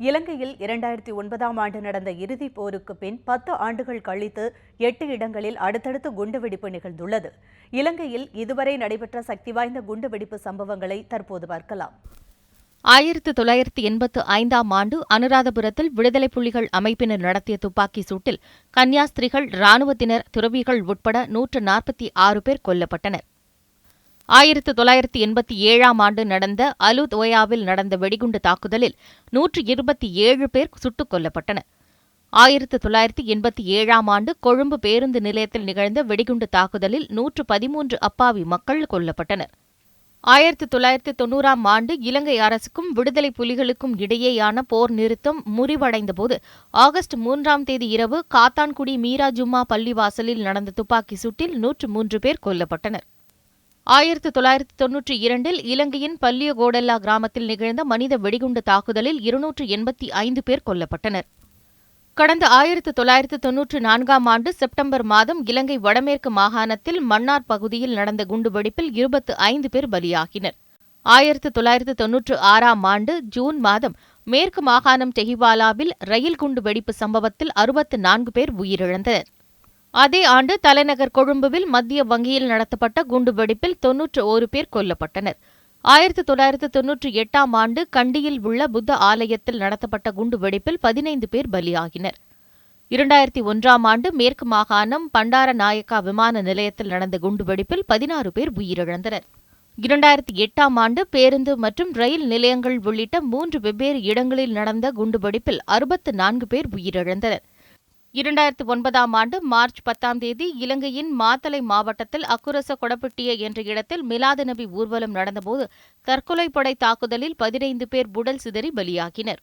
இலங்கையில் இரண்டாயிரத்தி ஒன்பதாம் ஆண்டு நடந்த இறுதிப் போருக்கு பின் பத்து ஆண்டுகள் கழித்து எட்டு இடங்களில் அடுத்தடுத்து குண்டுவெடிப்பு நிகழ்ந்துள்ளது. இலங்கையில் இதுவரை நடைபெற்ற சக்தி வாய்ந்த குண்டுவெடிப்பு சம்பவங்களை தற்போது பார்க்கலாம். ஆயிரத்து தொள்ளாயிரத்து எண்பத்து ஐந்தாம் ஆண்டு அனுராதபுரத்தில் விடுதலைப் புலிகள் அமைப்பினர் நடத்திய துப்பாக்கி சூட்டில் கன்னியாஸ்திரிகள் இராணுவத்தினர் துறவிகள் உட்பட நூற்று நாற்பத்தி ஆறு பேர் கொல்லப்பட்டனர். ஆயிரத்து தொள்ளாயிரத்து எண்பத்தி ஏழாம் ஆண்டு நடந்த அலு தோயாவில் நடந்த வெடிகுண்டு தாக்குதலில் நூற்று இருபத்தி ஏழு பேர் சுட்டுக் கொல்லப்பட்டனர் ஆயிரத்து தொள்ளாயிரத்து எண்பத்தி ஏழாம் ஆண்டு கொழும்பு பேருந்து நிலையத்தில் நிகழ்ந்த வெடிகுண்டு தாக்குதலில் நூற்று பதிமூன்று அப்பாவி மக்கள் கொல்லப்பட்டனர். ஆயிரத்து தொள்ளாயிரத்து தொன்னூறாம் ஆண்டு இலங்கை அரசுக்கும் விடுதலை புலிகளுக்கும் இடையேயான போர் நிறுத்தம் முறிவடைந்தபோது ஆகஸ்ட் மூன்றாம் தேதி இரவு காத்தான்குடி மீரா ஜும்மா பள்ளிவாசலில் நடந்த துப்பாக்கி சூட்டில் நூற்று மூன்று பேர் கொல்லப்பட்டனர். ஆயிரத்து தொள்ளாயிரத்து தொன்னூற்றி இரண்டில் இலங்கையின் பல்லியகோடல்லா கிராமத்தில் நிகழ்ந்த மனித வெடிகுண்டு தாக்குதலில் இருநூற்று எண்பத்தி ஐந்து பேர் கொல்லப்பட்டனர். கடந்த ஆயிரத்து தொள்ளாயிரத்து தொன்னூற்று நான்காம் ஆண்டு செப்டம்பர் மாதம் இலங்கை வடமேற்கு மாகாணத்தில் மன்னார் பகுதியில் நடந்த குண்டுவெடிப்பில் இருபத்து ஐந்து பேர் பலியாகினர். ஆயிரத்து தொள்ளாயிரத்து தொன்னூற்று ஆறாம் ஆண்டு ஜூன் மாதம் மேற்கு மாகாணம் டெஹிவாலாவில் ரயில் குண்டு வெடிப்பு சம்பவத்தில் அறுபத்து நான்கு பேர் உயிரிழந்தனர். அதே ஆண்டு தலைநகர் கொழும்புவில் மத்திய வங்கியில் நடத்தப்பட்ட குண்டுவெடிப்பில் தொன்னூற்று ஓரு பேர் கொல்லப்பட்டனர். ஆயிரத்தி தொள்ளாயிரத்து தொன்னூற்றி எட்டாம் ஆண்டு கண்டியில் உள்ள புத்த ஆலயத்தில் நடத்தப்பட்ட குண்டுவெடிப்பில் பதினைந்து பேர் பலியாகினர். இரண்டாயிரத்தி ஒன்றாம் ஆண்டு மேற்கு மாகாணம் பண்டார நாயக்கா விமான நிலையத்தில் நடந்த குண்டுவெடிப்பில் பதினாறு பேர் உயிரிழந்தனர். இரண்டாயிரத்தி எட்டாம் ஆண்டு பேருந்து மற்றும் ரயில் நிலையங்கள் உள்ளிட்ட மூன்று வெவ்வேறு இடங்களில் நடந்த குண்டுவெடிப்பில் அறுபத்து நான்கு பேர் உயிரிழந்தனர். இரண்டாயிரத்து ஒன்பதாம் ஆண்டு மார்ச் பத்தாம் தேதி இலங்கையின் மாத்தளை மாவட்டத்தில் அக்குரச கொடப்பிட்டிய என்ற இடத்தில் மிலாது நபி ஊர்வலம் நடந்தபோது தற்கொலைப்படை தாக்குதலில் பதினைந்து பேர் உடல் சிதறி பலியாகினர்.